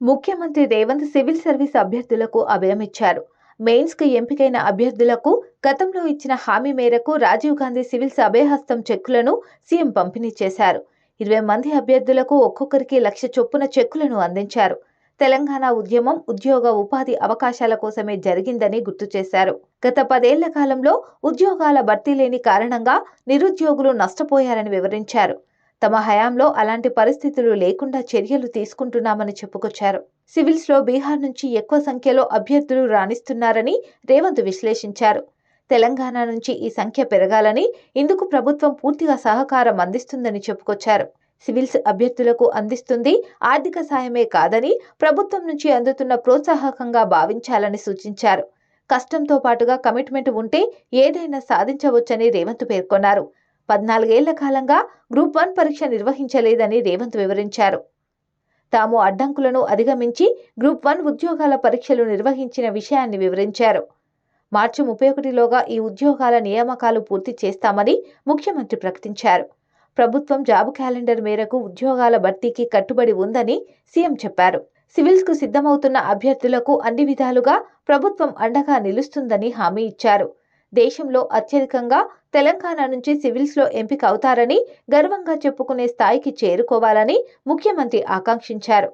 ముఖ్యమంత్రి Revanth civil service అభ్యర్థులకు అభయమిచ్చారు మెయిన్స్కు ఎంపికైన అభ్యర్థులకు గతంలో ఇచ్చిన హామీ మేరకు రాజీవ్ గాంధీ సివిల్స్ అభయహస్తం చెక్కులను సీఎం పంపిణీ చేశారు. ఇరవై మంది అభ్యర్థులకు ఒక్కొక్కరికి లక్ష చొప్పున చెక్కులను అందించారు. తెలంగాణ ఉద్యమం ఉద్యోగ ఉపాధి అవకాశాల కోసమే జరిగిందని గుర్తు చేశారు. గత పదేళ్ళ కాలంలో ఉద్యోగాల భర్తీ లేని కారణంగా నిరుద్యోగులు నష్టపోయారని వివరించారు. తమ హయాంలో అలాంటి పరిస్థితులు లేకుండా చర్యలు తీసుకుంటున్నామని చెప్పుకొచ్చారు. సివిల్స్లో బీహార్ నుంచి ఎక్కువ సంఖ్యలో అభ్యర్థులు రాణిస్తున్నారని రేవంత్ విశ్లేషించారు. తెలంగాణ నుంచి ఈ సంఖ్య పెరగాలని ఇందుకు ప్రభుత్వం పూర్తిగా సహకారం అందిస్తుందని చెప్పుకొచ్చారు. సివిల్స్ అభ్యర్థులకు అందిస్తుంది ఆర్థిక సాయమే కాదని ప్రభుత్వం నుంచి అందుతున్న ప్రోత్సాహకంగా భావించాలని సూచించారు. కష్టంతో పాటుగా కమిట్మెంట్ ఉంటే ఏదైనా సాధించవచ్చని రేవంత్ పేర్కొన్నారు. పద్నాలుగేళ్ళ కాలంగా గ్రూప్ వన్ పరీక్ష నిర్వహించలేదని రేవంత్ వివరించారు. తాము అడ్డంకులను అధిగమించి గ్రూప్ వన్ ఉద్యోగాల పరీక్షలు నిర్వహించిన విషయాన్ని వివరించారు. మార్చి ముప్పై ఒకటిలోగా ఈ ఉద్యోగాల నియామకాలు పూర్తి చేస్తామని ముఖ్యమంత్రి ప్రకటించారు. ప్రభుత్వం జాబు క్యాలెండర్ మేరకు ఉద్యోగాల భర్తీకి కట్టుబడి ఉందని సీఎం చెప్పారు. సివిల్స్కు సిద్ధమవుతున్న అభ్యర్థులకు అన్ని విధాలుగా ప్రభుత్వం అండగా నిలుస్తుందని హామీ ఇచ్చారు. దేశంలో అత్యధికంగా తెలంగాణ నుంచి సివిల్స్లో ఎంపిక అవుతారని గర్వంగా చెప్పుకునే స్థాయికి చేరుకోవాలని ముఖ్యమంత్రి ఆకాంక్షించారు.